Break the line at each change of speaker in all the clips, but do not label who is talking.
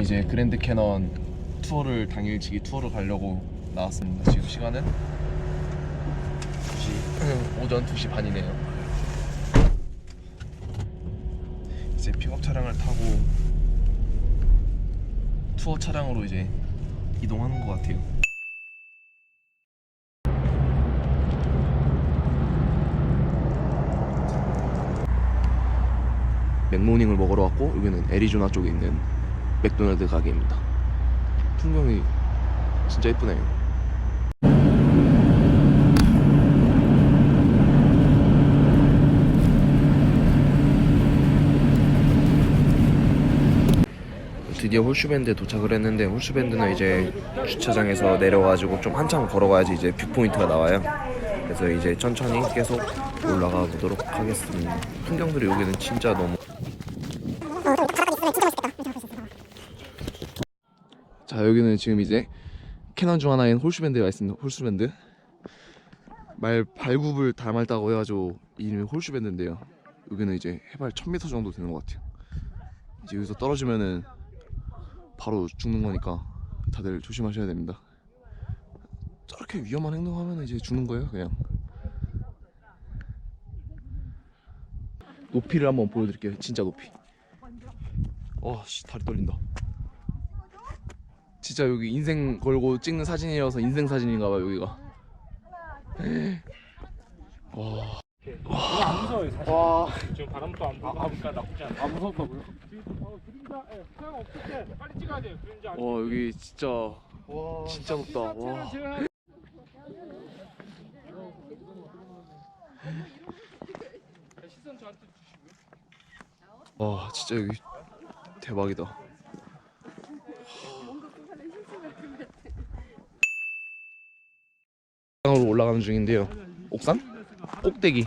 이제 그랜드 캐넌 투어를 당일치기 투어를 가려고 나왔습니다. 지금 시간은 2시, 오전 2시 반이네요. 이제 픽업 차량을 타고 투어 차량으로 이제 이동하는 것 같아요. 맥모닝을 먹으러 왔고 여기는 애리조나 쪽에 있는 맥도날드 가게입니다. 풍경이 진짜 예쁘네요. 드디어 홀슈밴드에 도착을 했는데 홀슈밴드는 이제 주차장에서 내려가지고 좀 한참 걸어가야지 이제 뷰포인트가 나와요. 그래서 이제 천천히 계속 올라가 보도록 하겠습니다. 풍경들이 여기는 진짜 너무 자 여기는 지금 이제 캐논 중 하나인 홀슈밴드에 와 있습니다. 홀슈밴드. 말 발굽을 닮았다고 해가지고 이름이 홀슈밴드인데요. 여기는 이제 해발 1000m 정도 되는 것 같아요. 이제 여기서 떨어지면은 바로 죽는 거니까 다들 조심하셔야 됩니다. 저렇게 위험한 행동하면 이제 죽는 거예요 그냥 높이를 한번 보여드릴게요. 진짜 높이. 와씨 다리 떨린다. 진짜 여기 인생 걸고 찍는 사진이어서 인생 사진인가봐 여기가. 와.
안
와,
지금 바람도 안 불고 하니까 나쁘지 않아요
아 무섭다고요?
어, 그림자 예, 소용 없을 때 빨리 찍어야 돼요 그림자
안와 여기 진짜
와,
진짜 높다. 와 와 진짜 여기 대박이다. 옥상으로 올라가는 중인데요. 옥상? 꼭대기.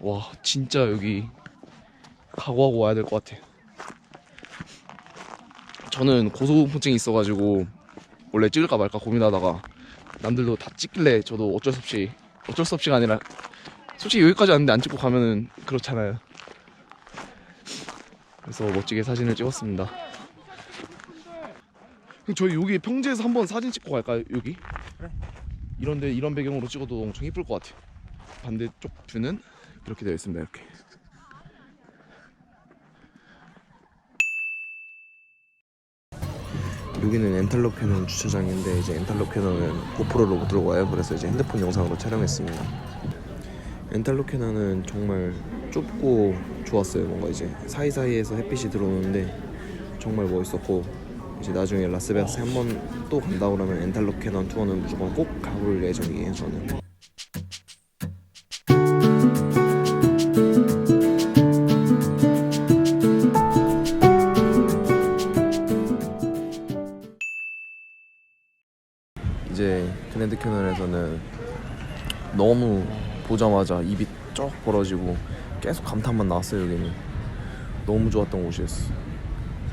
와 진짜 여기 각오하고 와야 될 것 같아. 저는 고소공포증이 있어가지고 원래 찍을까 말까 고민하다가 남들도 다 찍길래 저도 어쩔 수 없이 어쩔 수 없이가 아니라 솔직히 여기까지 왔는데 안 찍고 가면은 그렇잖아요. 그래서 멋지게 사진을 찍었습니다. 저희 여기 평지에서 한번 사진 찍고 갈까요? 여기? 이런데 이런 배경으로 찍어도 엄청 이쁠 것 같아요. 반대쪽 뷰는 이렇게 되어 있습니다. 이렇게. 여기는 엔탈록 캐논 주차장인데 이제 엔탈록 캐논은 고프로로 못 와요. 그래서 이제 핸드폰 영상으로 촬영했습니다. 캐논은 정말 좁고 좋았어요. 뭔가 이제 사이사이에서 햇빛이 들어오는데 정말 멋있었고 이제 나중에 라스베가스에 한번 또 간다 그러면 엔탈록 캐논 투어는 무조건 꼭 가볼 예정이에요. 저는. 이제 그랜드 캐논에서는 너무 보자마자 입이 쩍 벌어지고 계속 감탄만 나왔어요 여기는. 너무 좋았던 곳이었어.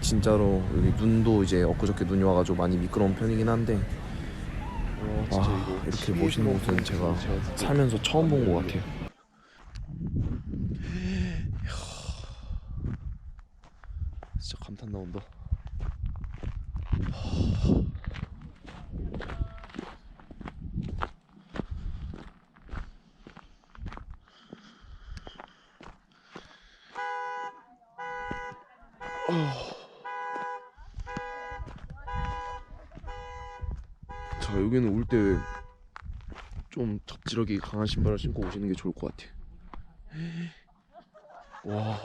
진짜로 여기 눈도 이제 엊그저께 눈이 와가지고 많이 미끄러운 편이긴 한데. 와 이렇게 멋있는 곳은 제가 살면서 처음 본 것 같아요. 진짜 감탄 나온다 자 여기는 올 때 좀 접지력이 강한 신발을 신고 오시는 게 좋을 것 같아요. 와.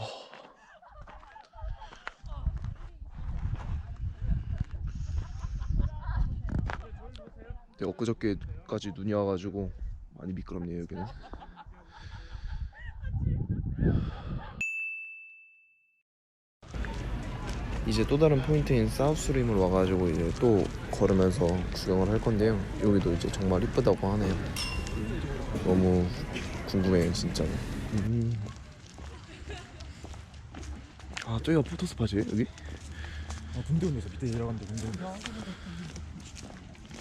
네, 엊그저께까지 눈이 와가지고 많이 미끄럽네요 여기는. 이제 또 다른 포인트인 사우스림으로 와가지고 이제 또 걸으면서 구경을 할 건데요. 여기도 이제 정말 이쁘다고 하네요. 너무 궁금해요, 진짜로. 음. 아, 저기가 포토스팟이에요, 여기?
아, 군대 온에서 밑에 내려갔는데 군대 온.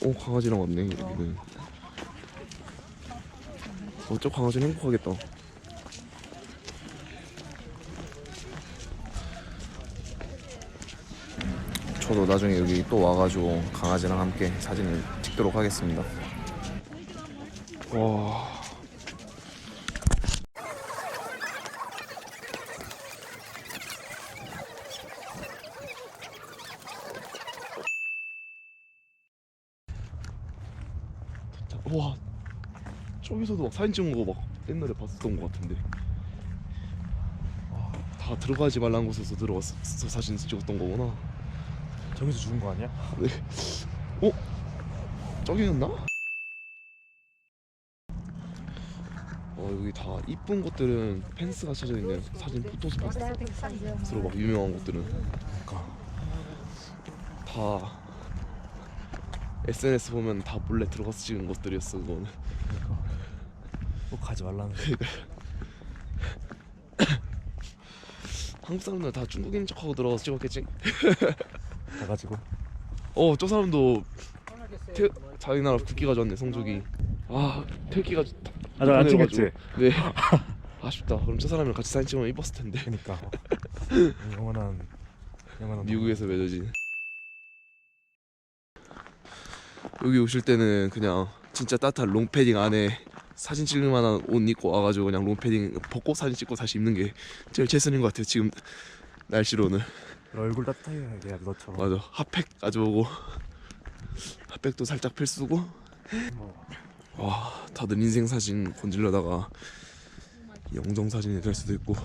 오, 강아지랑 왔네, 여기는. 어, 저 강아지는 행복하겠다. 저도 나중에 여기 또 와가지고 강아지랑 함께 사진을 찍도록 하겠습니다. 와. 자, 와 저기서도 막 사진 찍은 거 막 옛날에 봤었던 것 같은데 아, 다 들어가지 말라는 곳에서 들어가서 사진 찍었던 거구나
저기서 죽은 거 아니야?
저기였나? 어 여기 다 이쁜 곳들은 펜스가 쳐져 있네요 사진 포토스팟으로 막 유명한 곳들은
그러니까
다 SNS 보면 다 몰래 들어가서 찍은 것들이었어 그거는
그러니까 꼭 가지 말라는 거.
한국 사람들 다 중국인 척하고 들어가서 찍었겠지?
가가지고.
어 저 사람도 태, 자기 나라 국기 가져왔네 성적이. 아 태극기가
아직 안. 찍었지?
네. 아쉽다. 그럼 저 사람이랑 같이 사진 찍으면 이뻤을 텐데.
그러니까. 영원한 영원한
미국에서 맺어진. 여기 오실 때는 그냥 진짜 따뜻한 롱패딩 안에 사진 찍을 만한 옷 입고 와가지고 그냥 롱패딩 벗고 사진 찍고 다시 입는 게 제일 최선인 것 같아요 지금 날씨로는
얼굴 따뜻하게 해야 돼 너처럼.
맞아. 핫팩 가져오고. 핫팩도 살짝 필수고. 와 다들 인생 사진 건질려다가 영정 사진이 될 수도 있고